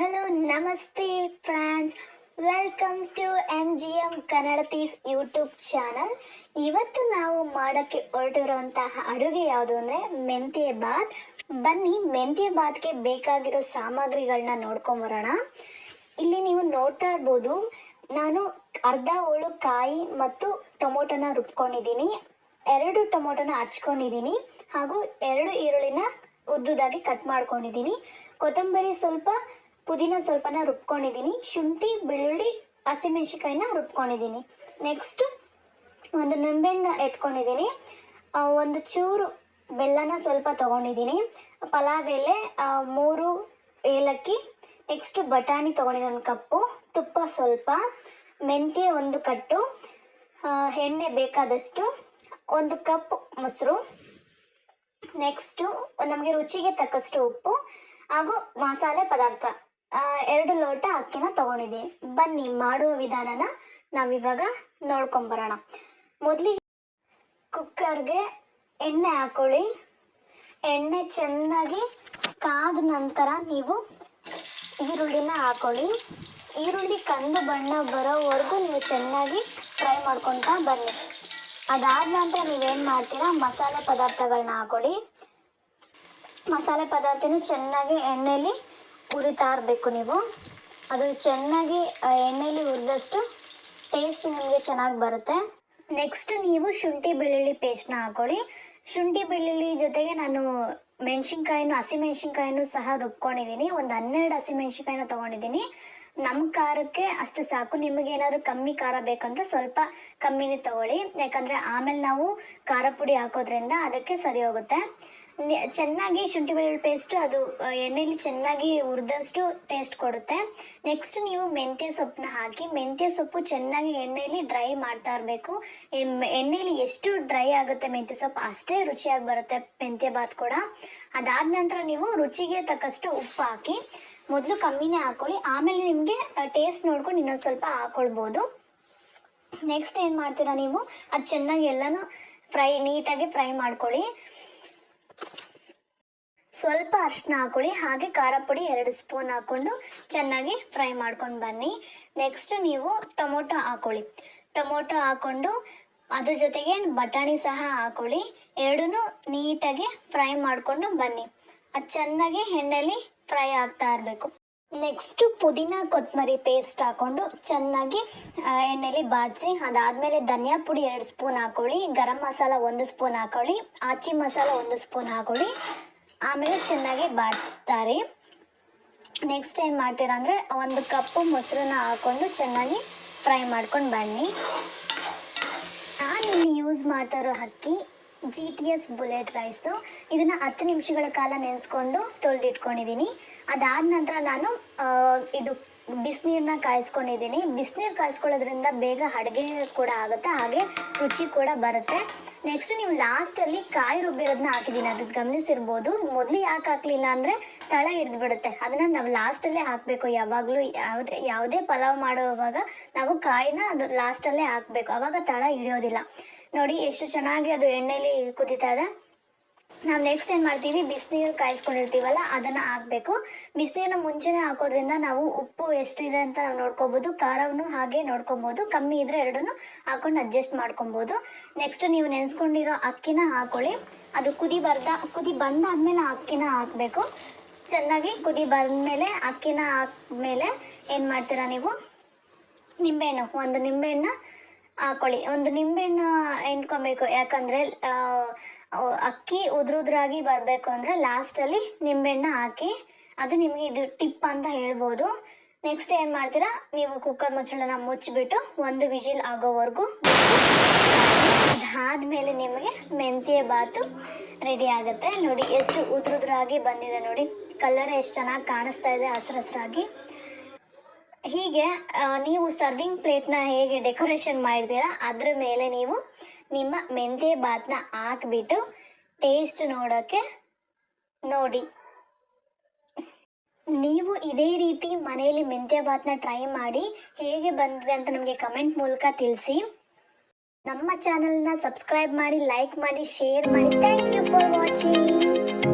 ನಮಸ್ತೆ friends. Welcome to M G M Kannadathis YouTube channel. ಇವತ್ತು ನಾವು ಮಾಡೋಕ್ಕೆ ಹೊರಟಿರುವಂತಹ ಅಡುಗೆ ಯಾವುದು ಅಂದರೆ ಮೆಂತ್ಯ ಬಾತ್ ಬನ್ನಿ, ಮೆಂತ್ಯ ಬಾತ್ಗೆ ಬೇಕಾಗಿರೋ ಸಾಮಗ್ರಿಗಳನ್ನ ನೋಡ್ಕೊಂಬರೋಣ ಇಲ್ಲಿ ನೀವು ನೋಡ್ತಾ ಇರ್ಬೋದು, ನಾನು ಅರ್ಧ ಹೋಳು ಕಾಯಿ ಮತ್ತು ಟೊಮೊಟೊನ ರುಬ್ಕೊಂಡಿದ್ದೀನಿ. ಎರಡು ಟೊಮೊಟೊನ ಹಚ್ಕೊಂಡಿದ್ದೀನಿ ಹಾಗೂ ಎರಡು ಈರುಳ್ಳಿನ ಉದ್ದುದಾಗಿ ಕಟ್ ಮಾಡ್ಕೊಂಡಿದ್ದೀನಿ. ಕೊತ್ತಂಬರಿ ಸ್ವಲ್ಪ ಪುದೀನ ಸ್ವಲ್ಪನ ರುಬ್ಕೊಂಡಿದ್ದೀನಿ. ಶುಂಠಿ, ಬೆಳ್ಳುಳ್ಳಿ ಹಸಿಮೆಣ್ಸಿಕಾಯಿನ ರುಬ್ಕೊಂಡಿದ್ದೀನಿ. ನೆಕ್ಸ್ಟ್ ಒಂದು ನಿಂಬೆಹಣ್ಣು ಎತ್ಕೊಂಡಿದ್ದೀನಿ. ಒಂದು ಚೂರು ಬೆಲ್ಲನ ಸ್ವಲ್ಪ ತೊಗೊಂಡಿದ್ದೀನಿ. ಪಲಾವ್ ಎಲೆ ಮೂರು ಏಲಕ್ಕಿ ನೆಕ್ಸ್ಟ್ ಬಟಾಣಿ ತೊಗೊಂಡಿದ್ದೀನಿ ಒಂದು ಕಪ್ಪು, ತುಪ್ಪ ಸ್ವಲ್ಪ, ಮೆಂತ್ಯ ಒಂದು ಕಟ್ಟು ಎಣ್ಣೆ ಬೇಕಾದಷ್ಟು, ಒಂದು ಕಪ್ ಮೊಸರು ನೆಕ್ಸ್ಟು ನಮಗೆ ರುಚಿಗೆ ತಕ್ಕಷ್ಟು ಉಪ್ಪು ಹಾಗೂ ಮಸಾಲೆ ಪದಾರ್ಥ. ಎರಡು ಲೋಟ ಅಕ್ಕಿನ ತಗೊಂಡಿದ್ದೀನಿ ಬನ್ನಿ, ಮಾಡುವ ವಿಧಾನನ ನಾವಿವಾಗ ನೋಡ್ಕೊಂಬರೋಣ. ಮೊದಲಿಗೆ ಕುಕ್ಕರ್ಗೆ ಎಣ್ಣೆ ಹಾಕೊಳ್ಳಿ. ಎಣ್ಣೆ ಚೆನ್ನಾಗಿ ಕಾದ ನಂತರ ನೀವು ಈರುಳ್ಳಿನ ಹಾಕೊಳ್ಳಿ. ಈರುಳ್ಳಿ ಕಂದು ಬಣ್ಣ ಬರೋವರೆಗೂ ನೀವು ಚೆನ್ನಾಗಿ ಫ್ರೈ ಮಾಡ್ಕೊತಾ ಬನ್ನಿ. ಅದಾದ ನಂತರ ನೀವೇನು ಮಾಡ್ತೀರಾ, ಮಸಾಲೆ ಪದಾರ್ಥಗಳನ್ನ ಹಾಕೊಳ್ಳಿ. ಮಸಾಲೆ ಪದಾರ್ಥನೂ ಚೆನ್ನಾಗಿ ಎಣ್ಣೆಯಲ್ಲಿ ಹುರಿತಾ ಇರಬೇಕು ನೀವು. ಅದು ಚೆನ್ನಾಗಿ ಎಣ್ಣೆಯಲ್ಲಿ ಹುರಿದಷ್ಟು ಟೇಸ್ಟ್ ನಿಮಗೆ ಚೆನ್ನಾಗಿ ಬರುತ್ತೆ. ನೆಕ್ಸ್ಟ್ ನೀವು ಶುಂಠಿ ಬೆಳ್ಳುಳ್ಳಿ ಪೇಸ್ಟ್ನ ಹಾಕೊಳ್ಳಿ. ಶುಂಠಿ ಬೆಳ್ಳುಳ್ಳಿ ಜೊತೆಗೆ ನಾನು ಮೆಣಸಿನ್ಕಾಯಿನೂ ಹಸಿಮೆಣ್ಸಿನ್ಕಾಯಿನೂ ಸಹ ರುಬ್ಕೊಂಡಿದ್ದೀನಿ. ಒಂದು ಹನ್ನೆರಡು ಹಸಿಮೆಣ್ಸಿನ್ಕಾಯಿನ ತೊಗೊಂಡಿದ್ದೀನಿ. ನಮ್ಮ ಖಾರಕ್ಕೆ ಅಷ್ಟು ಸಾಕು. ನಿಮಗೆ ಏನಾದರೂ ಕಮ್ಮಿ ಖಾರ ಬೇಕಂದ್ರೆ ಸ್ವಲ್ಪ ಕಮ್ಮಿನೇ ತಗೊಳ್ಳಿ. ಯಾಕಂದರೆ ಆಮೇಲೆ ನಾವು ಖಾರ ಪುಡಿ ಹಾಕೋದ್ರಿಂದ ಅದಕ್ಕೆ ಸರಿ ಹೋಗುತ್ತೆ. ಚೆನ್ನಾಗಿ ಶುಂಠಿ ಬೆಳ್ಳುಳ್ಳಿ ಪೇಸ್ಟ್ ಅದು ಎಣ್ಣೆಯಲ್ಲಿ ಚೆನ್ನಾಗಿ ಹುರಿದಷ್ಟು ಟೇಸ್ಟ್ ಕೊಡುತ್ತೆ. ನೆಕ್ಸ್ಟ್ ನೀವು ಮೆಂತ್ಯ ಸೊಪ್ಪನ್ನ ಹಾಕಿ, ಮೆಂತ್ಯ ಸೊಪ್ಪು ಚೆನ್ನಾಗಿ ಎಣ್ಣೆಯಲ್ಲಿ ಡ್ರೈ ಮಾಡ್ತಾ ಇರಬೇಕು. ಎಣ್ಣೆಯಲ್ಲಿ ಎಷ್ಟು ಡ್ರೈ ಆಗುತ್ತೆ ಮೆಂತ್ಯ ಸೊಪ್ಪು, ಅಷ್ಟೇ ರುಚಿಯಾಗಿ ಬರುತ್ತೆ ಮೆಂತ್ಯ ಬಾತ್ ಕೂಡ. ಅದಾದ ನಂತರ ನೀವು ರುಚಿಗೆ ತಕ್ಕಷ್ಟು ಉಪ್ಪು ಹಾಕಿ, ಮೊದಲು ಕಮ್ಮಿನೇ ಹಾಕೊಳ್ಳಿ. ಆಮೇಲೆ ನಿಮಗೆ ಟೇಸ್ಟ್ ನೋಡ್ಕೊಂಡು ಇನ್ನೊಂದು ಸ್ವಲ್ಪ ಹಾಕೊಳ್ಬೋದು. ನೆಕ್ಸ್ಟ್ ಏನು ಮಾಡ್ತೀರಾ ನೀವು, ಅದು ಚೆನ್ನಾಗಿ ಎಲ್ಲನೂ ಫ್ರೈ ನೀಟಾಗಿ ಫ್ರೈ ಮಾಡ್ಕೊಳ್ಳಿ. ಸ್ವಲ್ಪ ಅರಿಶಿನ ಹಾಕೊಳ್ಳಿ. ಹಾಗೆ ಖಾರ ಪುಡಿ ಎರಡು ಸ್ಪೂನ್ ಹಾಕ್ಕೊಂಡು ಚೆನ್ನಾಗಿ ಫ್ರೈ ಮಾಡ್ಕೊಂಡು ಬನ್ನಿ. ನೆಕ್ಸ್ಟ್ ನೀವು ಟೊಮೊಟೊ ಹಾಕೊಳ್ಳಿ. ಟೊಮೊಟೊ ಹಾಕ್ಕೊಂಡು ಅದ್ರ ಜೊತೆಗೆ ಬಟಾಣಿ ಸಹ ಹಾಕೊಳ್ಳಿ. ಎರಡೂ ನೀಟಾಗಿ ಫ್ರೈ ಮಾಡಿಕೊಂಡು ಬನ್ನಿ. ಅದು ಚೆನ್ನಾಗಿ ಎಣ್ಣೆಲಿ ಫ್ರೈ ಆಗ್ತಾ ಇರಬೇಕು. ನೆಕ್ಸ್ಟು ಪುದೀನ ಕೊತ್ತಂಬರಿ ಪೇಸ್ಟ್ ಹಾಕೊಂಡು ಚೆನ್ನಾಗಿ ಎಣ್ಣೆಲಿ ಬಾಡಿಸಿ, ಅದಾದಮೇಲೆ ಧನಿಯಾ ಪುಡಿ ಎರಡು ಸ್ಪೂನ್ ಹಾಕೊಳ್ಳಿ. ಗರಂ ಮಸಾಲ ಒಂದು ಸ್ಪೂನ್ ಹಾಕೊಳ್ಳಿ. ಆಚಿ ಮಸಾಲ ಒಂದು ಸ್ಪೂನ್ ಹಾಕೊಳ್ಳಿ. ಆಮೇಲೆ ಚೆನ್ನಾಗಿ ಬಾಡಿಸ್ತಾರೆ. ನೆಕ್ಸ್ಟ್ ಏನು ಮಾಡ್ತೀರಾ ಅಂದರೆ ಒಂದು ಕಪ್ಪು ಮೊಸರನ್ನ ಹಾಕ್ಕೊಂಡು ಚೆನ್ನಾಗಿ ಫ್ರೈ ಮಾಡ್ಕೊಂಡು ಬನ್ನಿ. ನಾನು ಇಲ್ಲಿ ಯೂಸ್ ಮಾಡ್ತಾ ಇರೋ ಅಕ್ಕಿ G T S bullet rice ಇದನ್ನು ಹತ್ತು ನಿಮಿಷಗಳ ಕಾಲ ನೆನೆಸ್ಕೊಂಡು ತೊಳೆದಿಟ್ಕೊಂಡಿದ್ದೀನಿ ಅದಾದ ನಂತರ ನಾನು ಇದು ಬಿಸಿನೀರನ್ನ ಕಾಯಿಸ್ಕೊಂಡಿದ್ದೀನಿ ಬಿಸಿನೀರು ಕಾಯಿಸ್ಕೊಳ್ಳೋದ್ರಿಂದ ಬೇಗ ಅಡುಗೆ ಕೂಡ ಆಗುತ್ತೆ, ಹಾಗೆ ರುಚಿ ಕೂಡ ಬರುತ್ತೆ. ನೆಕ್ಸ್ಟ್ ನೀವು ಲಾಸ್ಟಲ್ಲಿ ಕಾಯಿ ರುಬ್ಬಿರೋದನ್ನ ಹಾಕಿದ್ದೀನಿ ಅದಕ್ಕೆ ಗಮನಿಸಿರ್ಬೋದು. ಮೊದಲು ಯಾಕೆ ಹಾಕಲಿಲ್ಲ ಅಂದರೆ ತಳ ಹಿಡಿದು ಬಿಡುತ್ತೆ ಅದನ್ನು ನಾವು ಲಾಸ್ಟಲ್ಲೇ ಹಾಕಬೇಕು. ಯಾವಾಗಲೂ ಯಾವುದೇ ಯಾವುದೇ ಪಲಾವ್ ಮಾಡುವಾಗ ನಾವು ಕಾಯಿನ ಅದು ಲಾಸ್ಟಲ್ಲೇ ಹಾಕಬೇಕು. ಅವಾಗ ತಳ ಹಿಡಿಯೋದಿಲ್ಲ. ನೋಡಿ, ಎಷ್ಟು ಚೆನ್ನಾಗಿ ಅದು ಎಣ್ಣೆಲಿ ಕುದೀತಾ ಇದೆ. ನಾವು ನೆಕ್ಸ್ಟ್ ಏನು ಮಾಡ್ತೀವಿ? ಬಿಸಿನೀರು ಕಾಯಿಸ್ಕೊಂಡಿರ್ತೀವಲ್ಲ, ಅದನ್ನು ಹಾಕಬೇಕು. ಬಿಸಿನೀರನ್ನ ಮುಂಚೆನೇ ಹಾಕೋದ್ರಿಂದ ನಾವು ಉಪ್ಪು ಎಷ್ಟಿದೆ ಅಂತ ನಾವು ನೋಡ್ಕೋಬೋದು, ಖಾರವನ್ನು ಹಾಗೆ ನೋಡ್ಕೊಬೋದು, ಕಮ್ಮಿ ಇದ್ದರೆ ಎರಡನ್ನೂ ಹಾಕೊಂಡು ಅಡ್ಜಸ್ಟ್ ಮಾಡ್ಕೊಬೋದು. ನೆಕ್ಸ್ಟ್ ನೀವು ನೆನೆಸ್ಕೊಂಡಿರೋ ಅಕ್ಕಿನ ಹಾಕೊಳ್ಳಿ. ಅದು ಕುದಿ ಬರ್ದ, ಕುದಿ ಬಂದಾದ್ಮೇಲೆ ಅಕ್ಕಿನ ಹಾಕಬೇಕು. ಚೆನ್ನಾಗಿ ಕುದಿ ಬಂದಮೇಲೆ ಅಕ್ಕಿನ ಹಾಕಿದ್ಮೇಲೆ ಏನು ಮಾಡ್ತೀರಾ ನೀವು? ನಿಂಬೆಹಣ್ಣು, ಒಂದು ನಿಂಬೆಹಣ್ಣು ಹಾಕೊಳ್ಳಿ. ಒಂದು ನಿಂಬೆಹಣ್ಣು ಎಣ್ಕೊಬೇಕು. ಯಾಕಂದರೆ ಅಕ್ಕಿ ಉದ್ರುದ್ರಾಗಿ ಬರಬೇಕು ಅಂದರೆ ಲಾಸ್ಟಲ್ಲಿ ನಿಂಬೆಹಣ್ಣ ಹಾಕಿ ಅದು ನಿಮಗೆ ಇದು ಟಿಪ್ ಅಂತ ಹೇಳ್ಬೋದು. ನೆಕ್ಸ್ಟ್ ಏನು ಮಾಡ್ತೀರಾ? ನೀವು ಕುಕ್ಕರ್ ಮುಚ್ಚಳನ ಮುಚ್ಚಿಬಿಟ್ಟು ಒಂದು ವಿಜಿಲ್ ಆಗೋವರೆಗೂ ಅದಾದಮೇಲೆ ನಿಮಗೆ ಮೆಂತ್ಯ ಬಾತು ರೆಡಿ ಆಗುತ್ತೆ. ನೋಡಿ, ಎಷ್ಟು ಉದ್ರುದ್ರಾಗಿ ಬಂದಿದೆ ನೋಡಿ. ಕಲರ್ ಎಷ್ಟು ಚೆನ್ನಾಗಿ ಕಾಣಿಸ್ತಾ ಇದೆ ಹಸ್ರು ಹಸ್ರಾಗಿ ಹೀಗೆ ನೀವು ಸರ್ವಿಂಗ್ ಪ್ಲೇಟ್ನ ಹೇಗೆ ಡೆಕೋರೇಷನ್ ಮಾಡಿದ್ದೀರಾ, ಅದ್ರ ಮೇಲೆ ನೀವು ನಿಮ್ಮ ಮೆಂತ್ಯ ಬಾತ್ನ ಹಾಕ್ಬಿಟ್ಟು ಟೇಸ್ಟ್ ನೋಡೋಕ್ಕೆ ನೋಡಿ. ನೀವು ಇದೇ ರೀತಿ ಮನೆಯಲ್ಲಿ ಮೆಂತ್ಯ ಬಾತ್ನ ಟ್ರೈ ಮಾಡಿ ಹೇಗೆ ಬಂದಿದೆ ಅಂತ ನಮಗೆ ಕಮೆಂಟ್ ಮೂಲಕ ತಿಳಿಸಿ. ನಮ್ಮ ಚಾನಲ್ನ ಸಬ್ಸ್ಕ್ರೈಬ್ ಮಾಡಿ ಲೈಕ್ ಮಾಡಿ ಶೇರ್ ಮಾಡಿ. Thank you for watching